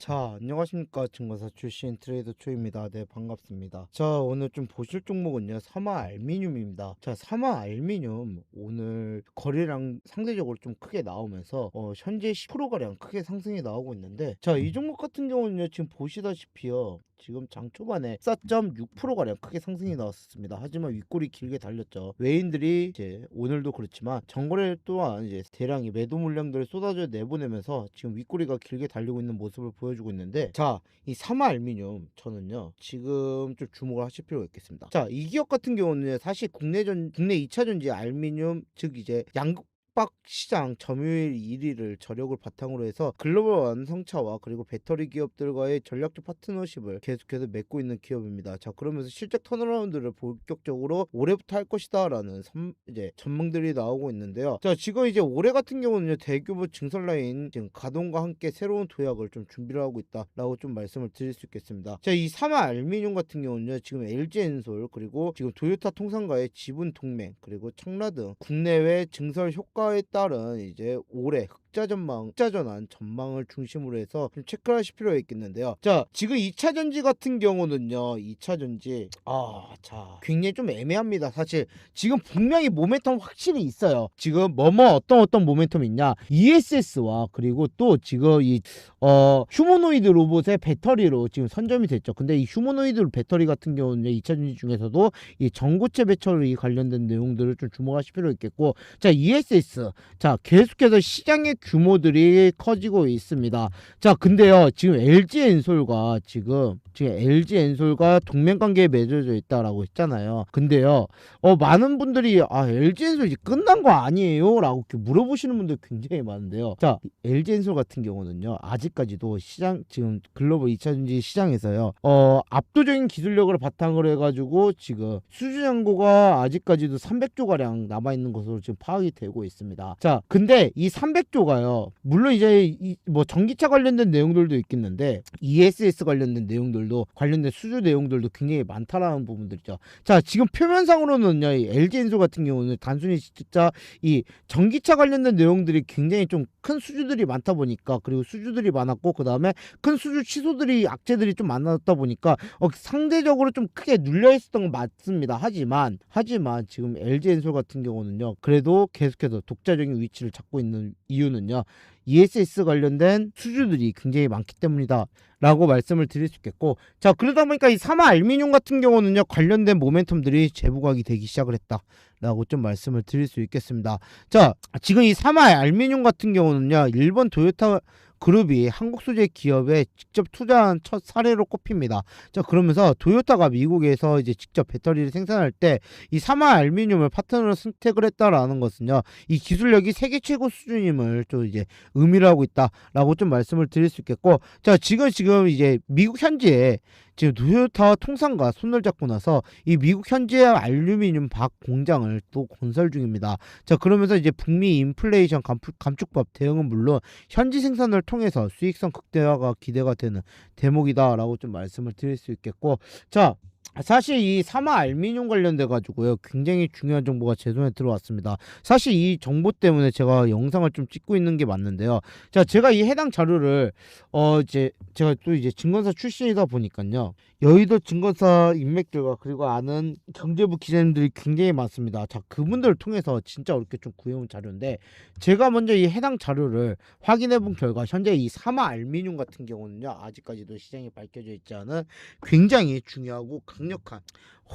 자, 안녕하십니까. 증거사 출신 트레이더 초입니다. 네, 반갑습니다. 자, 오늘 좀 보실 종목은요. 사마 알미늄입니다. 자, 사마 알미늄 오늘 거래량 상대적으로 좀 크게 나오면서 어, 현재 10%가량 크게 상승이 나오고 있는데 자, 이 종목 같은 경우는요. 지금 보시다시피요. 지금 장 초반에 4.6%가량 크게 상승이 나왔습니다. 하지만 윗골이 길게 달렸죠. 외인들이 이제 오늘도 그렇지만 정거래 또한 이제 대량의 매도 물량들을 쏟아져 내보내면서 지금 윗골이가 길게 달리고 있는 모습을 보여주고 있는데 자, 이 사마 알미늄 저는요. 지금 좀 주목을 하실 필요가 있겠습니다. 자, 이 기업 같은 경우는 사실 국내 전 국내 2차 전지 알미늄 즉 이제 양극 박 시장 점유율 1위를 저력을 바탕으로 해서 글로벌 완성차와 그리고 배터리 기업들과의 전략적 파트너십을 계속해서 맺고 있는 기업입니다. 자 그러면서 실적 턴어라운드를 본격적으로 올해부터 할 것이다라는 선, 이제 전망들이 나오고 있는데요. 자 지금 이제 올해 같은 경우는요 대규모 증설 라인 지금 가동과 함께 새로운 도약을 좀 준비를 하고 있다라고 좀 말씀을 드릴 수 있겠습니다. 자이 사마 알미늄 같은 경우는요 지금 LG 엔솔 그리고 지금 도요타 통상과의 지분 동맹 그리고 청라 등 국내외 증설 효과 에 따른 이제 올해 흑자 전망, 흑자 전환 전망을 중심으로 해서 좀 체크를 하실 필요가 있겠는데요. 자, 지금 2차 전지 같은 경우는요. 2차 전지 아, 자, 굉장히 좀 애매합니다. 사실 지금 분명히 모멘텀 확실히 있어요. 지금 뭐뭐 어떤 어떤 모멘텀이 있냐? ESS와 그리고 또 지금 이 어, 휴머노이드 로봇의 배터리로 지금 선점이 됐죠. 근데 이 휴머노이드 배터리 같은 경우는 2차 전지 중에서도 이 전고체 배터리 관련된 내용들을 좀 주목하실 필요 있겠고 자, ESS. 자, 계속해서 시장의 규모들이 커지고 있습니다. 자, 근데요. 지금 LG 엔솔과 지금 지금 LG 엔솔과 동맹 관계에 맺어져 있다라고 했잖아요. 근데요. 어, 많은 분들이 아, LG 엔솔 이제 끝난 거 아니에요라고 이렇게 물어보시는 분들 굉장히 많은데요. 자, LG 엔솔 같은 경우는요. 아직까지도 시장 지금 글로벌 2차 전지 시장에서요. 어, 압도적인 기술력을 바탕으로 해 가지고 지금 수주 잔고가 아직까지도 300조 가량 남아 있는 것으로 지금 파악이 되고 있습니다. 자, 근데 이 300조가 요. 물론 이제 이, 뭐 전기차 관련된 내용들도 있겠는데 ESS 관련된 내용들도 관련된 수주 내용들도 굉장히 많다라는 부분들이죠. 자, 지금 표면상으로는요. 이 LG 엔솔 같은 경우는 단순히 진짜 이 전기차 관련된 내용들이 굉장히 좀 큰 수주들이 많다 보니까 그리고 수주들이 많았고 그 다음에 큰 수주 취소들이 악재들이 좀 많았다 보니까 어, 상대적으로 좀 크게 눌려 있었던 건 맞습니다. 하지만 하지만 지금 LG 엔솔 같은 경우는요. 그래도 계속해서 독자적인 위치를 잡고 있는 이유는 요. ESS 관련된 수주들이 굉장히 많기 때문이다. 라고 말씀을 드릴 수 있겠고 자 그러다 보니까 이 사마 알미늄 같은 경우는요 관련된 모멘텀들이 재부각이 되기 시작을 했다 라고 좀 말씀을 드릴 수 있겠습니다 자 지금 이 사마 알미늄 같은 경우는요 일본 도요타 그룹이 한국 소재 기업에 직접 투자한 첫 사례로 꼽힙니다. 자 그러면서 도요타가 미국에서 이제 직접 배터리를 생산할 때 이 사마 알미늄을 파트너로 선택을 했다라는 것은요 이 기술력이 세계 최고 수준임을 좀 이제 의미를 하고 있다라고 좀 말씀을 드릴 수 있겠고 자 지금 지금 이제 미국 현지에 지금 도요타 통상과 손을 잡고 나서 이 미국 현지의 알루미늄 박 공장을 또 건설 중입니다. 자 그러면서 이제 북미 인플레이션 감축, 감축법 대응은 물론 현지 생산을 통해서 수익성 극대화가 기대가 되는 대목이다라고 좀 말씀을 드릴 수 있겠고 자 사실 이 사마 알미늄 관련돼 가지고요 굉장히 중요한 정보가 제 손에 들어왔습니다. 사실 이 정보 때문에 제가 영상을 좀 찍고 있는 게 맞는데요. 자 제가 이 해당 자료를 어 이제 제가 또 이제 증권사 출신이다 보니까요 여의도 증권사 인맥들과 그리고 아는 경제부 기자님들이 굉장히 많습니다. 자 그분들을 통해서 진짜 어렵게 좀 구해온 자료인데 제가 먼저 이 해당 자료를 확인해 본 결과 현재 이 사마 알미늄 같은 경우는요 아직까지도 시장에 밝혀져 있지 않은 굉장히 중요하고 강력한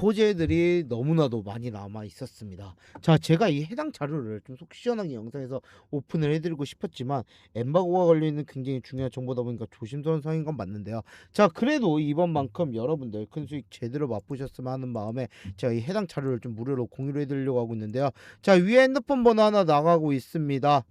호재들이 너무나도 많이 남아 있었습니다. 자, 제가 이 해당 자료를 좀 속 시원하게 영상에서 오픈을 해드리고 싶었지만 엠바고가 걸려 있는 굉장히 중요한 정보다 보니까 조심스러운 상황인 건 맞는데요. 자, 그래도 이번만큼 여러분들 큰 수익 제대로 맛보셨으면 하는 마음에 제가 이 해당 자료를 좀 무료로 공유를 해드리려고 하고 있는데요. 자, 위에 핸드폰 번호 하나 나가고 있습니다.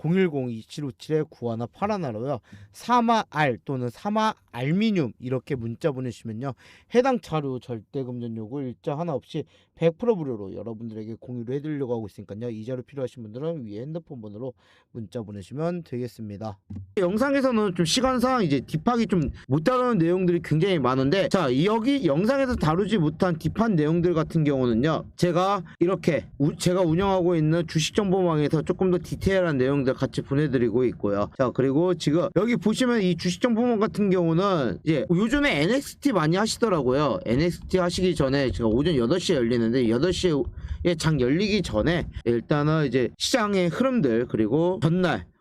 010-2757-9181 81로요. 사마알 또는 사마 알미늄 이렇게 문자 보내시면요. 해당 자료 절대 금전 요구 일자 하나 없이 100% 무료로 여러분들에게 공유를 해드리려고 하고 있으니까요. 이 자료 필요하신 분들은 위에 핸드폰 번호로 문자 보내시면 되겠습니다. 영상에서는 좀 시간상 이제 딥하기 좀못 다루는 내용들이 굉장히 많은데 자 여기 영상에서 다루지 못한 딥한 내용들 같은 경우는요 제가 이렇게 우- 제가 운영하고 있는 주식 정보망에서 조금 더 디테일한 내용들 정보들 같이 보내드리고 있고요. 자 그리고 지금 여기 보시면 이 주식 정보만 같은 경우는 이제 요즘에 NXT 많이 하시더라고요. NXT 하시기 전에 제가 오전 8시에 열리는데 8시에 장 열리기 전에 일단은 이제 시장의 흐름들 그리고 전날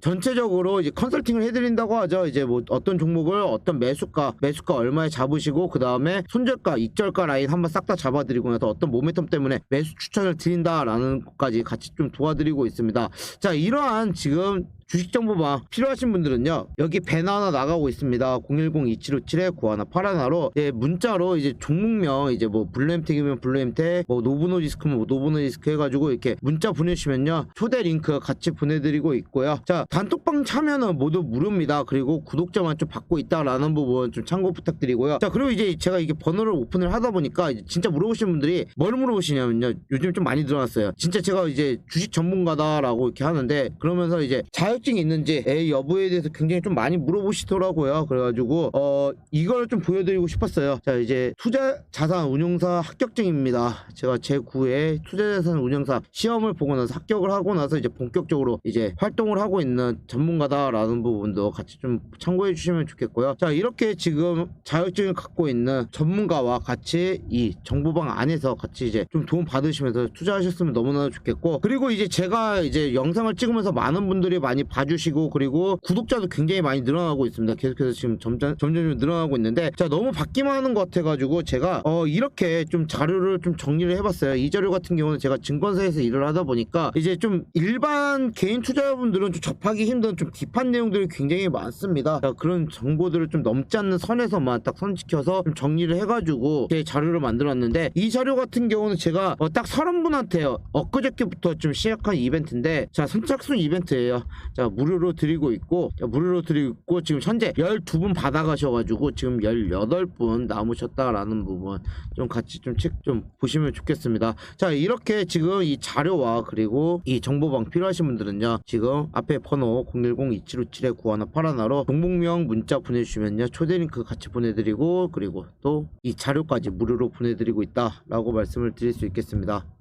전체적으로 이제 컨설팅을 해드린다고 하죠. 이제 뭐 어떤 종목을 어떤 매수가, 매수가 얼마에 잡으시고 그 다음에 손절가, 익절가 라인 한번 싹 다 잡아드리고 나서 어떤 모멘텀 때문에 매수 추천을 드린다라는 것까지 같이 좀 도와드리고 있습니다. 자 이러한 지금 주식 정보만 필요하신 분들은요 여기 배너 하나 나가고 있습니다 010-2757-9181로 예, 문자로 이제 종목명 이제 뭐 블루엠텍이면 블루엠텍 뭐 노브노디스크면 뭐 노브노디스크 해가지고 이렇게 문자 보내주시면요 초대 링크 같이 보내드리고 있고요 자 단톡방 참여는 모두 무료입니다. 그리고 구독자만 좀 받고 있다라는 부분 좀 참고 부탁드리고요. 자 그리고 이제 제가 이게 번호를 오픈을 하다 보니까 진짜 물어보시는 분들이 뭘 물어보시냐면요. 요즘 좀 많이 늘어났어요. 진짜 제가 이제 주식 전문가다라고 이렇게 하는데 그러면서 이제 자격증이 있는지 의 여부에 대해서 굉장히 좀 많이 물어보시더라고요. 그래가지고 어 이걸 좀 보여드리고 싶었어요. 자 이제 투자 자산 운용사 합격증입니다. 제가 제 9회 투자 자산 운용사 시험을 보고 나서 합격을 하고 나서 이제 본격적으로 이제 활동을 하고 있는 전문가다라는 부분도 같이 좀 참고해 주시면 좋겠고요. 자 이렇게 지금 자격증을 갖고 있는 전문가와 같이 이 정보방 안에서 같이 이제 좀 도움 받으시면서 투자하셨으면 너무나 좋겠고 그리고 이제 제가 이제 영상을 찍으면서 많은 분들이 많이 봐주시고 그리고 구독자도 굉장히 많이 늘어나고 있습니다. 계속해서 지금 점점 점점 늘어나고 있는데 자 너무 받기만 하는 것 같아가지고 제가 어 이렇게 좀 자료를 좀 정리를 해봤어요. 이 자료 같은 경우는 제가 증권사에서 일을 하다 보니까 이제 좀 일반 개인 투자자분들은 좀 접하기 힘든 좀 딥한 내용들이 굉장히 많습니다. 자, 그런 정보들을 좀 넘지 않는 선에서만 딱 선지켜서 좀 정리를 해가지고 제 자료를 만들었는데 이 자료 같은 경우는 제가 어, 딱 서른 분한테요 엊그저께부터 좀 시작한 이벤트인데 자 선착순 이벤트예요. 자 무료로 드리고 있고 자, 무료로 드리고 있고 지금 현재 12분 받아가셔가지고 지금 18분 남으셨다라는 부분 좀 같이 좀 책좀 보시면 좋겠습니다. 자 이렇게 지금 이 자료와 그리고 이 정보방 필요하신 분들은요 지금 앞에 번호 010-2757-9181로 종목명 문자 보내주시면요. 초대 링크 같이 보내드리고 그리고 또 이 자료까지 무료로 보내드리고 있다라고 말씀을 드릴 수 있겠습니다